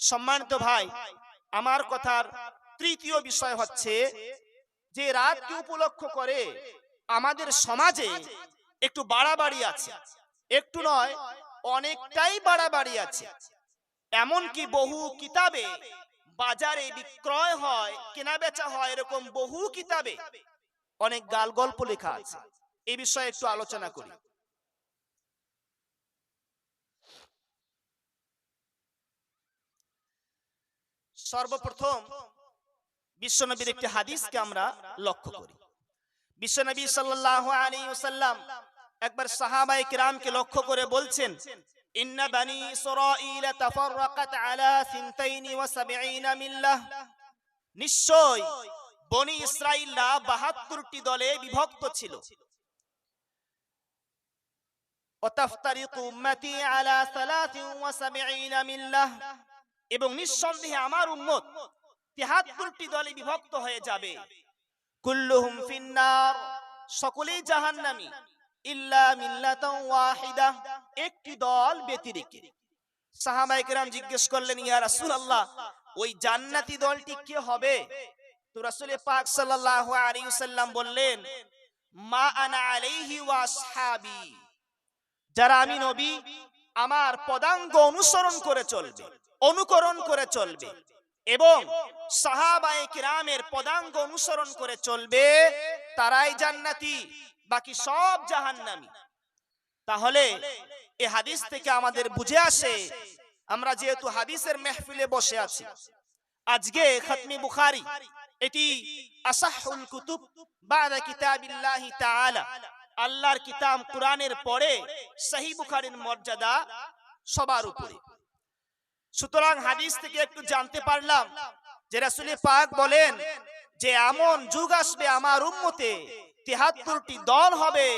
সম্মানিত ভাই, আমার কথার তৃতীয় বিষয় হচ্ছে যে রাতকে উপলক্ষ করে আমাদের সমাজে একটু বাড়াবাড়ি আছে। একটু নয়, অনেকটাই বাড়াবাড়ি আছে। এমনকি বহু কিতাবে বাজারে বিক্রয় হয় কেনা বেচা হয়, এরকম বহু কিতাবে অনেক গাল গল্প লেখা আছে। এই বিষয়ে একটু আলোচনা করি। সর্বপ্রথম বিশ্বনবীর একটি হাদিসকে আমরা লক্ষ্য করি। বিশ্বনবী সাল্লাহ একবার সাহাবাই কিরামকে লক্ষ্য করে বলছেন, ইন্না বানি ইসরাঈল তাফাররাকাত আলা 72 মিল্লাহ। নিশ্চয় বনি ইসরাইলরা 72 টি দলে বিভক্ত ছিল। ওয়া তাফতারিকু উম্মতি আলা 73 মিল্লাহ। এবং নিঃসন্দেহে আমার উম্মত 73টি দলে বিভক্ত হয়ে যাবে। কুল্লুহুম ফিন্নার, সকলেই জাহান্নামী। ইল্লা মিল্লাতান ওয়াহিদা, একটি দল ব্যতিরেকে। সাহাবায়ে কেরাম জিজ্ঞেস করলেন, ইয়া রাসূলুল্লাহ, ওই জান্নাতি দলটি কে হবে? তো রাসূল পাক সাল্লাল্লাহু আলাইহি ওয়াসাল্লাম বললেন, মা আনা আলাইহি ওয়া আসহাবি। যারা আমি নবী, আমার পদাঙ্গ অনুসরণ করে চলবে। অনুকরণ করে চলবে এবং সাহাবায়ে কিরামের পদাঙ্গ অনুসরণ করে চলবে, তারাই জান্নাতি, বাকি সব জাহান্নামী। তাহলে এই হাদিস থেকে আমাদের বুঝে আসে, আমরা যেহেতু হাদিসের মেহফিলে বসে আছি। আজকে খতমি বুখারি, এটি আসাহুল কুতুব বাদা কিতাবিল্লাহি তাআলা, আল্লাহর কিতাব কোরআনের পরে সহি বুখারীর মর্যাদা সবার উপরে। সুতরাং হাদিস থেকে একটু জানতে পারলাম যে রাসূল পাক বলেন যে এমন যুগ আসবে আমার উম্মতে তিহাত্তরটি দল হবে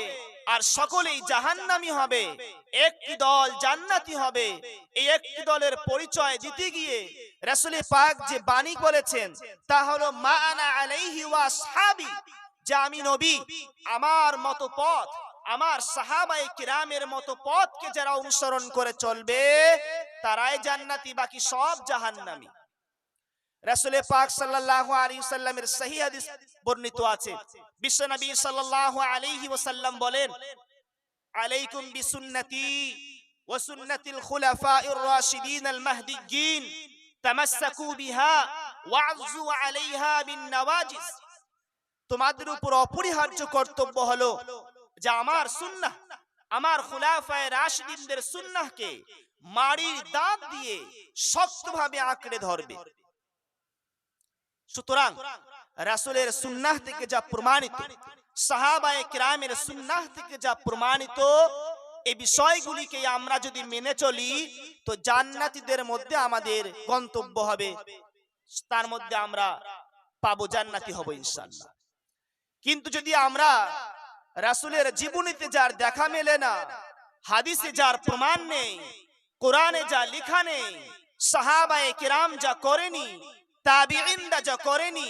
আর সকলেই জাহান্নামি হবে, একটি দল জান্নাতি হবে। এই একটি দলের পরিচয় দিতে গিয়ে রাসূল পাক যে বাণী বলেছেন তা হলো, মা আনা আলাইহি ওয়া আসহাবি যে আমি নবী, আমার মতো পথ আমার সাহাবায়ে কিরামের মতো পথকে যারা অনুসরণ করে চলবে, তারাই জান্নাতি, বাকি সব জাহান্নামী। রাসূলে পাক সাল্লাল্লাহু আলাইহি ওয়াসাল্লামের সহিহ হাদিস বর্ণিত আছে। বিশ্বনবী বলেন, আলাইকুম বিসুন্নতি আল তোমাদের উপর অপরিহার্য কর্তব্য হলো যে আমার সুন্নাহ, আমার খুলাফায়ে রাশিদিনদের সুন্নাহকে মাড়ির দাঁত দিয়ে শক্তভাবে আঁকড়ে ধরবে। সুতরাং রাসূলের সুন্নাহ থেকে যা প্রমাণিত সুন্নাহ থেকে যা প্রমাণিত এই বিষয়গুলিকে আমরা যদি মেনে চলি, তো জান্নাতীদের মধ্যে আমাদের গন্তব্য হবে। তার মধ্যে আমরা পাবো জান্নাতি হব ইনশাআল্লাহ। কিন্তু যদি আমরা রাসূলের জীবনীতে যার দেখা মেলে না, হাদিসে যার প্রমাণ নেই, কোরআনে যা লিখা নেই, সাহাবায়ে কিরাম যা করেনি, তাবিঈনরা যা করেনি,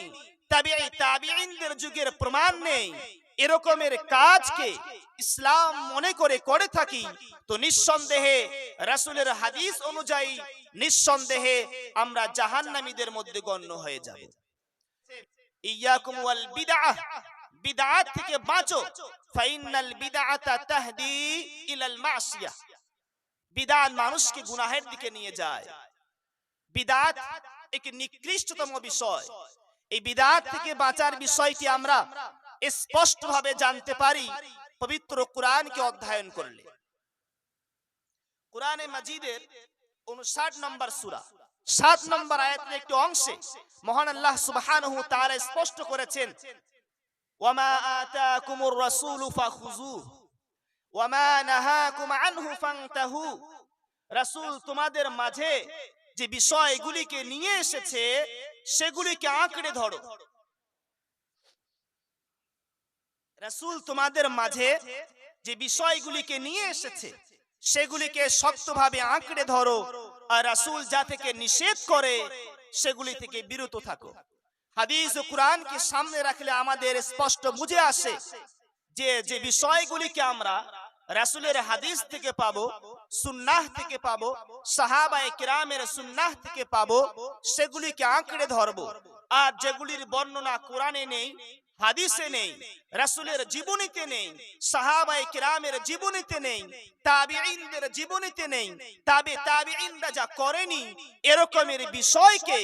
তাবিঈ তাবিঈনদের যুগের প্রমাণ নেই, এরকমের কাজকে ইসলাম মনে করে করে থাকি, তো নিঃসন্দেহে রাসূলের হাদিস অনুযায়ী নিঃসন্দেহে আমরা জাহান্নামীদের মধ্যে গণ্য হয়ে যাব। ইয়াকুম ওয়াল বিদআহ বিদআত থেকে বাঁচো। ফাইনাল বিদআতা তাহদি ইলাল বিদাত মানুষকে গুনাহের দিকে নিয়ে যায়। বিদাত একটি নিকৃষ্টতম বিষয়। এই বিদাত থেকে বাঁচার বিষয়টি আমরা স্পষ্টভাবে জানতে পারি। পবিত্র কোরআনকে অধ্যয়ন করলে। কোরআনে মাজিদের উনষাট নম্বর সূরা। সাত নম্বর আয়াতের একটি অংশে মহান আল্লাহ সুবহানাহু তাআলা স্পষ্ট করেছেন ওয়ামা আতাকুমুর রাসূলু ফাখুযুহু ওয়ামা নাহাকুম আনহু ফান্তাহু রাসূল তোমাদের মাঝে যে বিষয়গুলিকে নিয়ে এসেছে, সেগুলিকে আঁকড়ে ধরো। রাসূল তোমাদের মাঝে যে বিষয়গুলিকে নিয়ে এসেছে, সেগুলিকে শক্তভাবে আঁকড়ে ধরো। আর রাসূল যা থেকে নিষেধ করে, সেগুলি থেকে বিরত থাকো। হাদিস ও কোরআনকে সামনে রাখলে আমাদের স্পষ্ট বুঝে আসে যে যে বিষয়গুলিকে আমরা রাসুলের হাদিস থেকে পাবো, সুন্নাহ থেকে পাবো, সাহাবায়ে কিরামের সুন্নাহ থেকে পাবো, সেগুলিকে আঁকড়ে ধরবো। আর যেগুলির বর্ণনা কোরআনে নেই হাদিসে নেই, রাসূলের জীবনীতে নেই, সাহাবায়ে কিরামের জীবনীতে নেই, তাবিঈনদের জীবনীতে নেই, তাবে তাবিঈনরা যা করেনি এরকমের বিষয়কে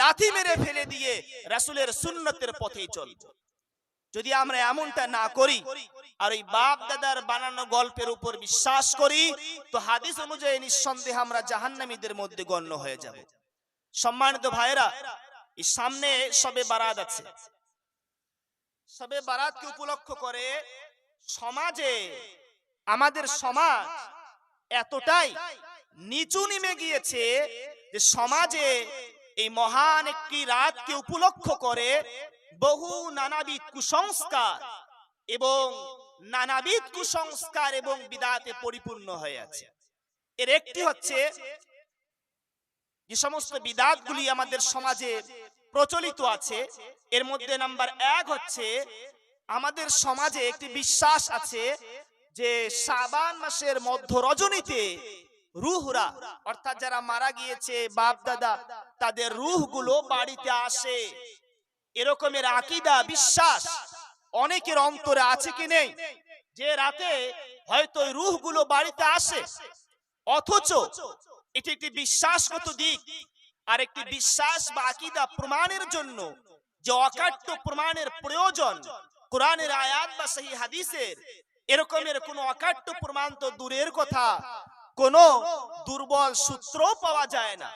লাথি মেরে ফেলে দিয়ে রাসূলের সুন্নতের পথেই চলবো যদি আমরা এমনটা না করি আর ওই বাপ দাদার বানানো গল্পের উপর বিশ্বাস করি, তো হাদিস অনুযায়ী নিঃসন্দেহে আমরা জাহান্নামীদের মধ্যে গণ্য হয়ে যাব। সম্মানিত ভাইরা সামনে সবে বারাত আছে। সবে বারাতকে উপলক্ষ করে? সমাজে আমাদের সমাজ এতটাই নিচু নেমে গিয়েছে যে সমাজে এই মহান একটি রাতকে উপলক্ষ করে? বহু নানাবিধ কুসংস্কার এবং নানাবিধ কুসংস্কার এবং বিদাতে পরিপূর্ণ হয়ে আছে। এর একটি হচ্ছে যে সমস্ত বিদাতগুলি আমাদের সমাজে প্রচলিত আছে। এর মধ্যে নাম্বার এক হচ্ছে, আমাদের সমাজে একটি বিশ্বাস আছে যে সাবান মাসের মধ্য রজনীতে রুহরা, অর্থাৎ যারা মারা গিয়েছে বাপ দাদা তাদের রুহগুলো বাড়িতে আসে। এরকমের আকিদা, বিশ্বাস অনেকের অন্তরে আছে কি নেই? যে রাতে হয়তো ওই রুহগুলো বাড়িতে আসে। অথচ এটি একটি বিশ্বাসগত দিক। আর একটি বিশ্বাস বা আকিদা প্রমাণের জন্য যে অকাট্য প্রমাণের প্রয়োজন, কোরআনের আয়াত বা সেই হাদিসের, এরকমের কোন অকাট্য প্রমাণ তো দূরের কথা, কোন দুর্বল সূত্র পাওয়া যায় না।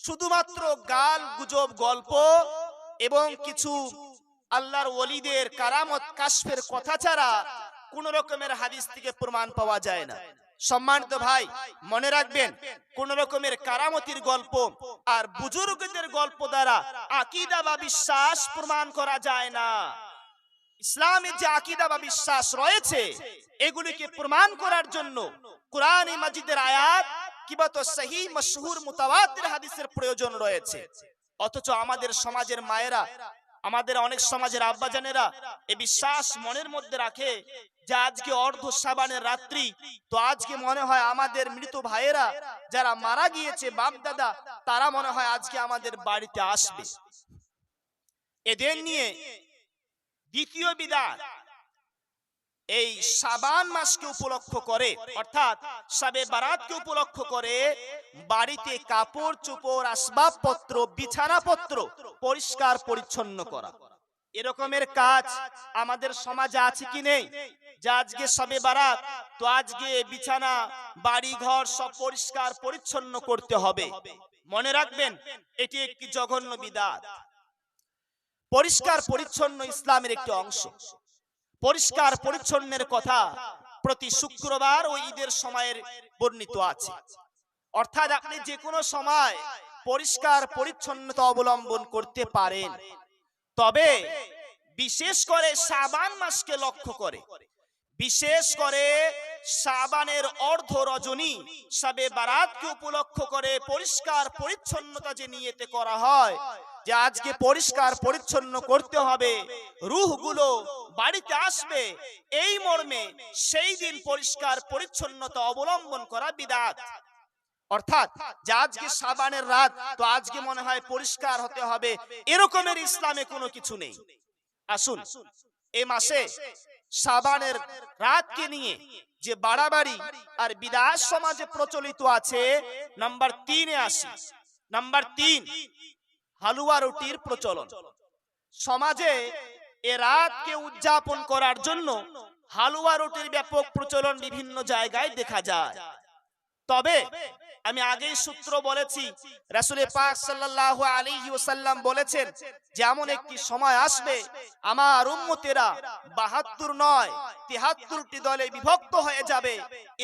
শুধুমাত্র গাল গুজব, গল্প এবং কিছু আল্লাহর ওলিদের কারামত, কাশফের কথা ছাড়া কোন রকমের হাদিস থেকে প্রমাণ পাওয়া যায় না। সম্মানিত ভাই, মনে রাখবেন, কোন রকমের কারামতির গল্প আর বুজুর্গদের গল্প দ্বারা আকিদা বা বিশ্বাস প্রমাণ করা যায় না। ইসলামের যে আকিদা বা বিশ্বাস রয়েছে, এগুলিকে প্রমাণ করার জন্য কোরআন মাজিদের আয়াত কিবা তো সহি মশহুর, মুতাওয়াতির হাদিসের প্রয়োজন রয়েছে। অথচ আমাদের সমাজের মায়েরা আমাদের অনেক সমাজের আব্বাজানেরা এই বিশ্বাস মনের মধ্যে রাখে যে আজকে অর্ধ সাবানের রাত্রি। তো আজকে মনে হয় আমাদের মৃত ভাইয়েরা যারা মারা গিয়েছে বাপ দাদা তারা মনে হয় আজকে আমাদের বাড়িতে আসবে। এদের নিয়ে দ্বিতীয় বিদাত এই সাবান মাসকে উপলক্ষ করে, অর্থাৎ সাবে বারাতকে উপলক্ষ করে বাড়িতে কাপড় চোপড় আসবাবপত্র বিছানাপত্র পরিষ্কার পরিচ্ছন্ন করা। এরকমের কাজ আমাদের সমাজে আছে কি নেই? যে আজকে সবে বারাত তো আজকে বিছানা বাড়ি ঘর সব পরিষ্কার পরিচ্ছন্ন করতে হবে। মনে রাখবেন এটি একটি জঘন্য বিদাত। পরিষ্কার পরিচ্ছন্ন ইসলামের একটি অংশ। পরিষ্কার পরিচ্ছন্নের কথা প্রতি শুক্রবার ও ঈদের সময়ের বর্ণিত আছে। অর্থাৎ আপনি যে কোনো সময় পরিষ্কার পরিচ্ছন্নতা অবলম্বন করতে পারেন। তবে বিশেষ করে সাবান মাসকে লক্ষ্য করে। বিশেষ করে সাবানের অর্ধ রজনী সাবে বারাতকে উপলক্ষ করে পরিষ্কার পরিচ্ছন্নতা যে নিয়েতে করা হয়, যে আজকে পরিষ্কার পরিচ্ছন্ন করতে হবে, রুহগুলো বাড়িতে আসবে, এই মর্মে সেই দিন পরিষ্কার পরিচ্ছন্নতা অবলম্বন করা বিদাত। অর্থাৎ যে আজকে সাবানের রাত, তো আজকে মনে হয় পরিষ্কার হতে হবে। এরকমের ইসলামে কোনো কিছু নেই। আসুন, এই মাসে সাবানের রাতকে নিয়ে যে বাড়াবাড়ি আর বিদাস সমাজে প্রচলিত আছে, নাম্বার তিনে আসি। নাম্বার তিন, হালুয়া রুটির প্রচলন। সমাজে এ রাতকে উদযাপন করার জন্য হালুয়া রুটির ব্যাপক প্রচলন বিভিন্ন জায়গায় দেখা যায়। তবে আমি আগেই সূত্র বলেছি রাসূলের পাক সাল্লাল্লাহু আলাইহি ওয়াসাল্লাম বলেছেন যেমন একটি সময় আসবে আমার উম্মতেরা 72 নয় 73টি দলে বিভক্ত হয়ে যাবে।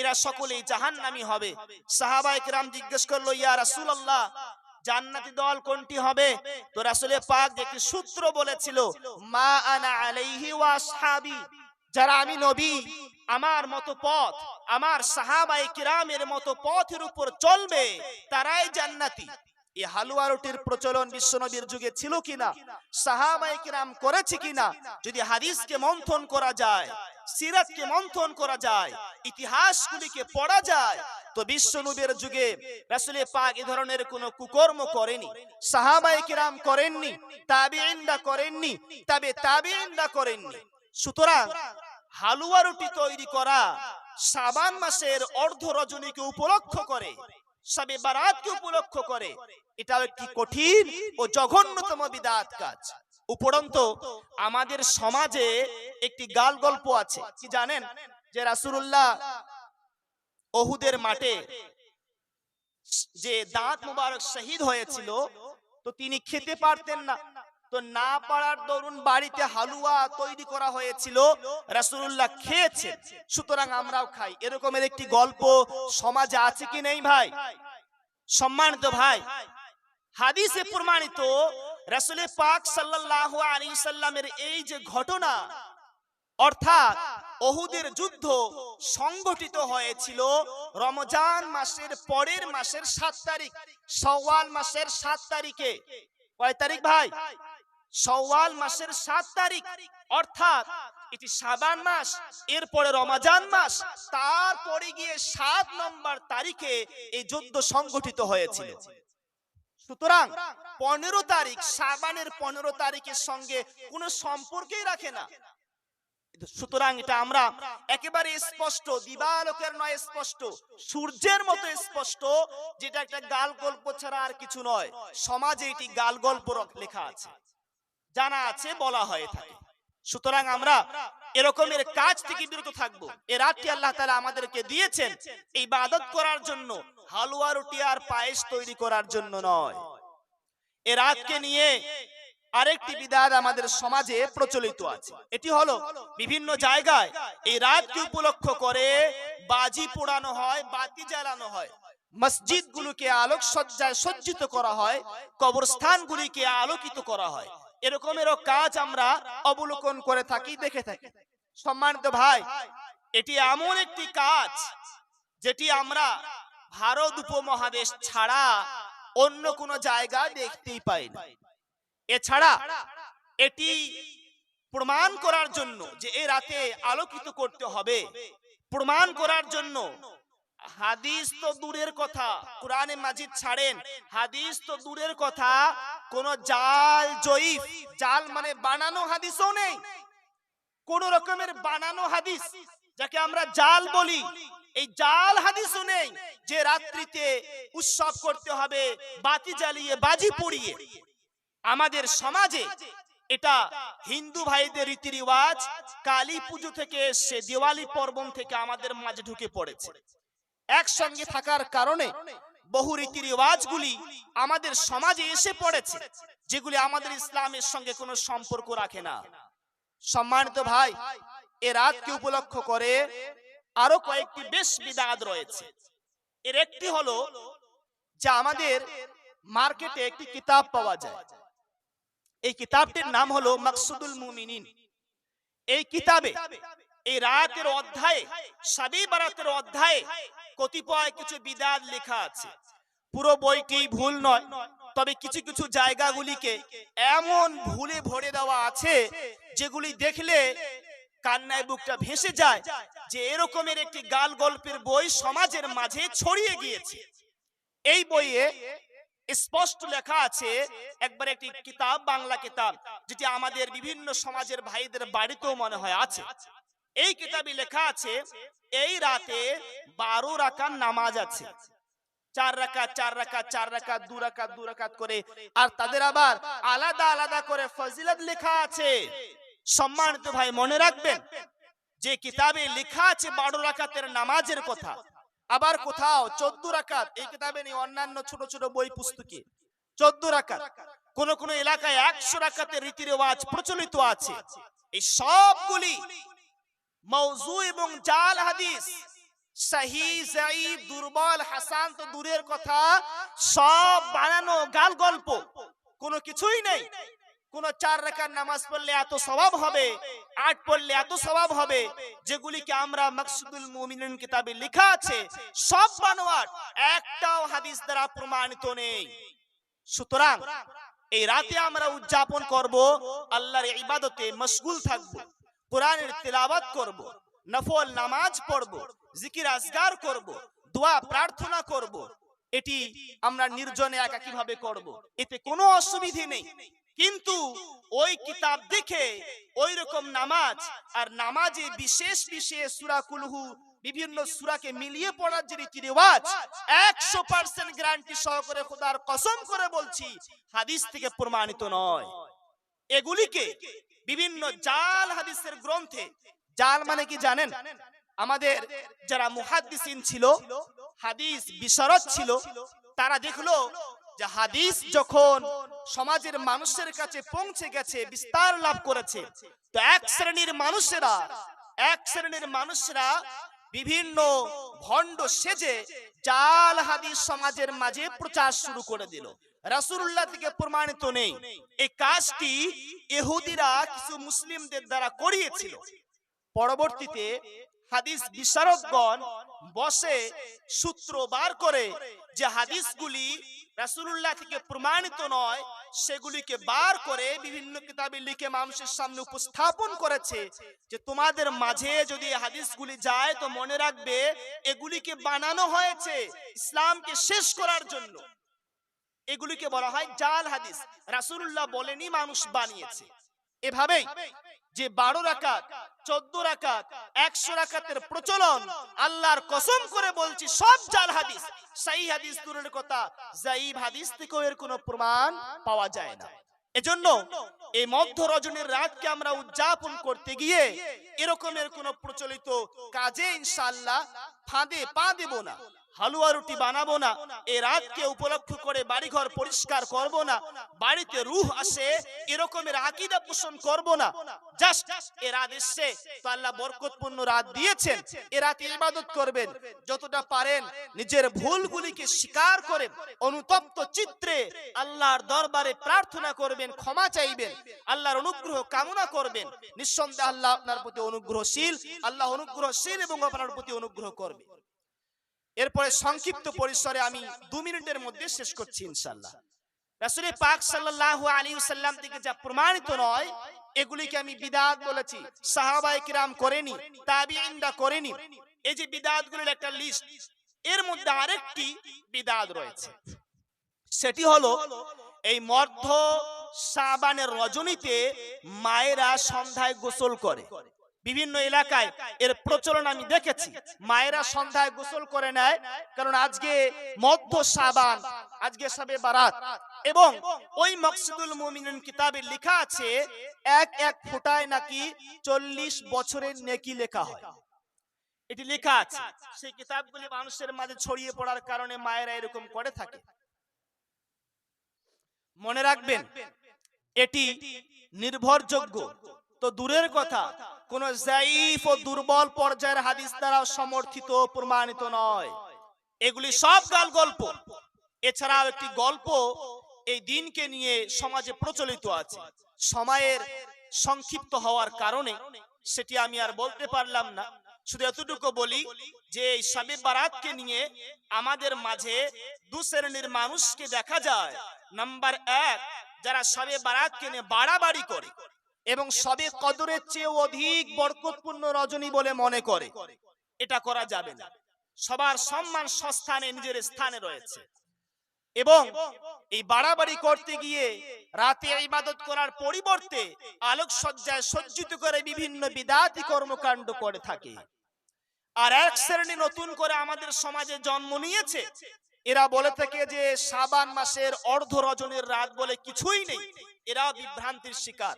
এরা সকলেই জাহান্নামী হবে। সাহাবায়ে কেরাম জিজ্ঞেস করল ইয়া রাসূলুল্লাহ জান্নাতি দল কোনটি হবে? তো রাসূলের পাক একটি সূত্র বলেছিল মা আনা আলাইহি ওয়া আসহাবি যারা আমি নবী আমার মতো পথ আমার সাহাবাই কিরামের মতো পথের উপর চলবে, তারাই জান্নাতি। এই হালুয়া রুটির প্রচলন বিশ্বনবীর যুগে ছিল কিনা? সাহাবাই কিরাম করেছে কিনা? যদি হাদিসকে মন্থন করা যায়, সিরাতকে মন্থন করা যায়, ইতিহাসগুলিকে পড়া যায়, তো বিশ্বনবীর যুগে রাসূলে পাক এ ধরনের কোনো কুকর্ম করেনি। সাহাবাই কিরাম করেননি, তাবিঈনরা করেননি, তবে তাবিঈনরা করেননি। সুতরাং হালুয়া রুটি তৈরি করা শাবান মাসের অর্ধ রজনীকে উপলক্ষ করে সবে বারাতকে উপলক্ষ করে। এটাও একটি কঠিন ও জঘন্যতম বিদাত কাজ। উপরন্ত, আমাদের সমাজে একটি গাল গল্প আছে। কি জানেন? যে রাসুল্লাহ ওহুদের মাঠে যে দাঁত মুবারক শহীদ হয়েছিল, তো তিনি খেতে পারতেন না। তো না পারার দরুন বাড়িতে হালুয়া তৈরি করা হয়েছিল, রাসূলুল্লাহ খেয়েছে সুতরাং আমরাও খাই। এরকমের একটি গল্প সমাজে আছে কি নেই ভাই? সম্মানিত ভাই, হাদিসে প্রমাণিত রাসূলে পাক সাল্লাল্লাহু আলাইহি সাল্লামের এই যে ঘটনা, অর্থাৎ অহুদের যুদ্ধ সংগঠিত হয়েছিল রমজান মাসের পরের মাসের সাত তারিখ সওয়াল মাসের সাত তারিখে। কয় তারিখ ভাই? সওয়াল মাসের সাত তারিখ, অর্থাৎ এটি সাবান মাস, এরপরে রমাজান মাস, তারপরে গিয়ে সাত নম্বর তারিখে এই যুদ্ধ সংগঠিত হয়েছিল। সুতরাং পনেরো তারিখ সাবানের পনেরো তারিখের সঙ্গে কোনো সম্পর্কই রাখে না। সুতরাং এটা আমরা একেবারে স্পষ্ট, দিবালোকের নয় স্পষ্ট, সূর্যের মতো স্পষ্ট, যেটা একটা গাল গল্প ছাড়া আর কিছু নয়। সমাজে এটি গাল গল্প লেখা আছে। জানা আছে, বলা হয়ে থাকে। সুতরাং আমরা এরকমের কাজ থেকে বিরত থাকব। এ রাতটি আল্লাহ তাআলা আমাদেরকে দিয়েছেন এই ইবাদত করার জন্য, হালুয়া রুটি আর পায়েস তৈরি করার জন্য নয়। এ রাতকে নিয়ে আরেকটি বিদাত আমাদের সমাজে প্রচলিত আছে। এটি হলো বিভিন্ন জায়গায় এই রাতকে উপলক্ষ করে বাজি পোড়ানো হয়, বাতি জ্বালানো হয়। মসজিদ গুলোকে আলোক সজ্জায় সজ্জিত করা হয় কবরস্থান গুলিকে আলোকিত করা হয়। এরকমেরও কাজ আমরা অবলোকন করে থাকি, দেখে থাকি। সম্মানিত ভাই, এটি এমন একটি কাজ যেটি আমরা ভারত উপমহাদেশ ছাড়া অন্য কোনো জায়গায় দেখতেই পাই না। এছাড়া এটি প্রমাণ করার জন্য যে এ রাতে আলোকিত করতে হবে, প্রমাণ করার জন্য হাদিস তো দূরের কথা। কোরআনে মাজিদ ছাড়েন, হাদিস তো দূরের কথা। কোন জাল জয়ীফ, জাল মানে বানানো হাদিসও নেই। কোন রকমের বানানো হাদিস যাকে আমরা জাল বলি, এই জাল হাদিসও নেই যে রাত্রিতে উৎসব করতে হবে, বাতি জ্বালিয়ে বাজি পড়িয়ে। আমাদের সমাজে এটা হিন্দু ভাইদের রীতি রিওয়াজ কালী পুজো থেকে এসে দিওয়ালি পর্বণ থেকে আমাদের মাঝে ঢুকে পড়েছে। একসঙ্গে থাকার কারণে বহু রীতি রিওয়াজগুলি আমাদের সমাজে এসে পড়েছে, যেগুলি আমাদের ইসলামের সঙ্গে কোনো সম্পর্ক রাখে না। সম্মানিত ভাই, এ রাতকে উপলক্ষ করে আরও কয়েকটি বেশ বিদাত রয়েছে। এর একটি হলো যে আমাদের মার্কেটে একটি কিতাব পাওয়া যায়। এই কিতাবটির নাম হলো মাকসুদুল মুমিনিন। এই কিতাবে এই রাতের অধ্যায়ে, সাবি বারাতের অধ্যায়ে কতিপয় কিছু বিদাত লেখা আছে। পুরো বইটি ভুল নয়, তবে কিছু কিছু জায়গাগুলিকে এমন ভুলে ভরে দেওয়া আছে, যেগুলি দেখলে কান্নায় বুকটা ভেসে যায় যে এরকমের একটি গাল গল্পের বই সমাজের মাঝে ছড়িয়ে গিয়েছে। এই বইয়ে স্পষ্ট লেখা আছে, একবার একটি কিতাব, বাংলা কিতাব, যেটি আমাদের বিভিন্ন সমাজের ভাইদের বাড়িতেও মনে হয় আছে। এই কিতাবে লেখা আছে, এই রাতে বারো রাকাত নামাজ আছে। চার চার চার দু দু করে। আর তাদের আবার আলাদা আলাদা করে ফজিলত লেখা আছে। সম্মানিত ভাই, মনে রাখবেন, যে কিতাবে লেখা আছে বারো নামাজের কথা, আবার কোথাও চোদ্দ রাকাত, এই কিতাবে নেই অন্যান্য ছোট ছোট বই পুস্তকে, চোদ্দ রাকাত, কোন কোন এলাকায় একশো রাকাতের রীতি রেওয়াজ প্রচলিত আছে। এই সবগুলি মৌজু এবং জাল হাদিস দুর্বল, হাসান তো দূরের কথা, সব বানানো গাল গল্প। কোনো কিছুই নেই। কোন চার রাকাত নামাজ পড়লে এত স্বভাব হবে, আট পড়লে এত স্বভাব হবে, যেগুলিকে আমরা মাকসুদুল মুমিনিন কিতাবে লেখা আছে, সব একটাও হাদিস দ্বারা প্রমাণিত নেই। সুতরাং, এই রাতে আমরা উদযাপন করব, আল্লাহর ইবাদতে মশগুল থাকব। কোরআনের তেলাওয়াত করব, নফল নামাজ পড়ব, জিকির আজগার করব, দোয়া প্রার্থনা করব। এটি আমরা নির্জনে একাকী ভাবে করব। এতে কোনো অসুবিধে নেই। কিন্তু ওই কিতাব দেখে ওই রকম নামাজ আর নামাজে বিশেষ বিশেষ সুরা কুলহু, বিভিন্ন সূরাকে মিলিয়ে পড়ার যে রীতি রেওয়াজ একশো পার্সেন্ট গ্যারান্টি সহকারে খোদার কসম করে বলছি, হাদিস থেকে প্রমাণিত নয়। এগুলিকে বিভিন্ন জাল হাদিসের গ্রন্থে, জাল মানে কি জানেন? আমাদের যারা মুহাদ্দিসিন ছিল, হাদিস বিশারদ ছিল, তারা দেখল যে হাদিস যখন সমাজের মানুষের কাছে পৌঁছে গেছে, বিস্তার লাভ করেছে, তো এক শ্রেণির মানুষেরা, এক শ্রেণির মানুষরা বিভিন্ন ভণ্ড সেজে জাল হাদিস সমাজের মাঝে প্রচার শুরু করে দিল। রাসূলুল্লাহ থেকে প্রমাণিত নেই। এই কাজটি ইহুদিরা কিছু মুসলিমদের দ্বারা করিয়েছিল। পরবর্তীতে হাদিস বিশারদগণ বসে সূত্র বার করে যে হাদিসগুলি রাসূলুল্লাহ থেকে প্রমাণিত নয়, সেগুলিকে বার করে বিভিন্ন কিতাবে লিখে মানুষের সামনে উপস্থাপন করেছে যে তোমাদের মাঝে যদি হাদিসগুলি যায় তো মনে রাখবে এগুলিকে বানানো হয়েছে ইসলামকে শেষ করার জন্য। এগুলিকে বলা হয় জাল হাদিস। রাসূলুল্লাহ বলেনি, মানুষ বানিয়েছে। এভাবেই যে বারো রাকাত, চোদ্দ রাকাত, একশো রাকাতের প্রচলন, আল্লাহর কসম করে বলছি, সব জাল হাদিস। সেই হাদিস দূরের কথা জাইব হাদিস থেকেও এর কোনো প্রমাণ পাওয়া যায় না। এজন্য এই মধ্য রজনীর রাতকে আমরা উদযাপন করতে গিয়ে এরকমের কোন প্রচলিত কাজে ইনশাল্লাহ ফাঁদে পা দেব না। হালুয়া রুটি বানাবো না এই রাতকে উপলক্ষ করে বাড়িঘর পরিষ্কার করব না, বাড়িতে রুহ আসে, এরকমের আকীদা পোষণ করব না। জাস্ট এ রাত এসছে, তো আল্লাহ বরকতপূর্ণ রাত দিয়েছেন, এ রাতে ইবাদত করবেন, যতটা পারেন নিজের ভুলগুলিকে স্বীকার করে অনুতপ্ত চিত্রে আল্লাহর দরবারে প্রার্থনা করবেন, ক্ষমা চাইবেন, আল্লাহর অনুগ্রহ কামনা করবেন, নিঃসন্দেহে আল্লাহ আপনার প্রতি অনুগ্রহশীল, আল্লাহ অনুগ্রহশীল এবং আপনার প্রতি অনুগ্রহ করবে। এরপরে সংক্ষিপ্ত পরিসরে আমি দু মিনিটের মধ্যে শেষ করছি ইনশাল্লাহ রাসূলের পাক সাল্লাল্লাহু আলাইহি সাল্লাম থেকে যা প্রমাণিত নয়, এগুলিকে আমি বিদাত বলেছি। সাহাবায়ে কিরাম করেনি, তাবিঈনরা করেনি। এই যে বিদাতগুলোর একটা লিস্ট এর মধ্যে আরেকটি বিদাত রয়েছে। সেটি হলো এই মধ্য সাবানের রজনীতে মায়েরা সন্ধ্যায় গোসল করে। বিভিন্ন এলাকায় এর প্রচলন আমি দেখেছি। মায়েরা সন্ধ্যায় গোসল করে নেয়, কারণ আজকে মধ্য সাবান আজকে সবে বারাত। এবং ওই মকসুদুল মুমিনিন কিতাবে লেখা আছে, এক এক ফোঁটায় নাকি চল্লিশ বছরের নেকি লেখা হয়। এটি লেখা আছে। সেই কিতাবগুলি মানুষের মাঝে ছড়িয়ে পড়ার কারণে মায়েরা এরকম করে থাকে। মনে রাখবেন, এটি নির্ভরযোগ্য। তো দূরের কথা, কোন জাইফ ও দুর্বল পর্যায়ের হাদিস দ্বারা সমর্থিত, প্রমাণিত নয়। এগুলি সব গাল গল্প। এছাড়াও একটি গল্প এই দিনকে নিয়ে সমাজে প্রচলিত আছে। সময়ের সংক্ষিপ্ত হওয়ার কারণে সেটি আমি আর বলতে পারলাম না। শুধু এতটুকু বলি যে এই সাবে বারাতকে নিয়ে আমাদের মাঝে দু শ্রেণির মানুষকে দেখা যায়। নাম্বার এক, যারা সবে বারাতকে নিয়ে বাড়াবাড়ি করে। এবং সবে কদরের চেয়ে অধিক বরকতপূর্ণ রজনী বলে মনে করে। এটা করা যাবে না। সবার সম্মান সস্থানে নিজের স্থানে রয়েছে। এবং এই বাড়াবাড়ি করতে গিয়ে রাতে ইবাদত করার পরিবর্তে আলোকসজ্জায় সজ্জিত করে বিভিন্ন বিদাতি কর্মকাণ্ড করে থাকে। আর এক শ্রেণি নতুন করে আমাদের সমাজে জন্ম নিয়েছে। এরা বলে থাকে যে সাবান মাসের অর্ধ রজনের রাত বলে কিছুই নেই। এরা বিভ্রান্তির শিকার।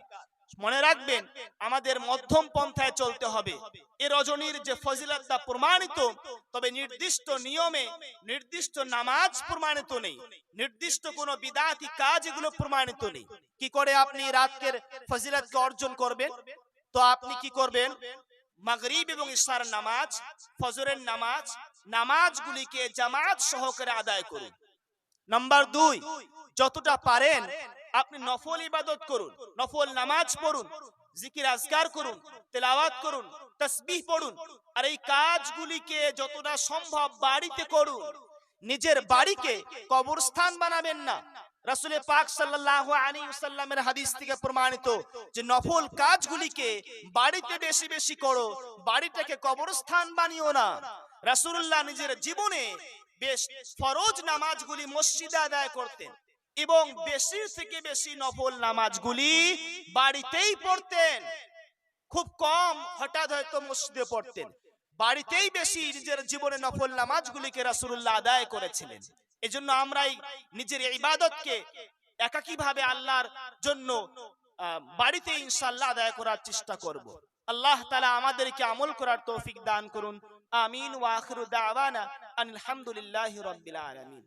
মনে রাখবেন, আমাদের মধ্যম পন্থায় চলতে হবে। এ রজনীর যে ফজিলত তা প্রমাণিত, তবে নির্দিষ্ট নিয়মে নির্দিষ্ট নামাজ প্রমাণিত নেই। নির্দিষ্ট কোন বিদাতি কাজ এগুলো প্রমাণিত নেই। কি করে আপনি রাতের ফজিলতকে অর্জন করবেন? তো আপনি কি করবেন? মাগরিব এবং ইশার নামাজ, ফজরের নামাজ, নামাজগুলিকে জামাত সহকারে আদায় করুন। নাম্বার দুই, যতটা পারেন আপনি নফল ইবাদত করুন, নফল নামাজ পড়ুন, জিকির আজকার করুন, তেলাওয়াত করুন, তসবিহ পড়ুন, আর এই কাজগুলিকে যতটা সম্ভব বাড়িতে করুন। নিজের বাড়িকে কবরস্থান বানাবেন না। রাসূল পাক সাল্লাল্লাহু আলাইহি ওয়াসাল্লামের হাদিস থেকে প্রমাণিত যে নফল কাজগুলিকে বাড়িতে বেশি বেশি করো, বাড়িটাকে কবরস্থান বানিও না। রাসূলুল্লাহ নিজের জীবনে বেশ ফরজ নামাজগুলি মসজিদে আদায় করতেন। এবং বেশি থেকে বেশি নফল নামাজগুলি বাড়িতেই পড়তেন। খুব কম হঠাৎ হয়তো মসজিদে পড়তেন। বাড়িতেই বেশি নিজের জীবনে নফল নামাজগুলিকে রাসূলুল্লাহ আদায় করেছিলেন। এজন্য আমরাই নিজের ইবাদতকে একাকী ভাবে আল্লাহর জন্য বাড়িতে ইনশাল্লাহ আদায় করার চেষ্টা করব। আল্লাহ তালা আমাদেরকে আমল করার তৌফিক দান করুন। আমিন ওয়া আখিরু দাওয়ানা আনিল হামদুলিল্লাহি রাব্বিল আলামিন।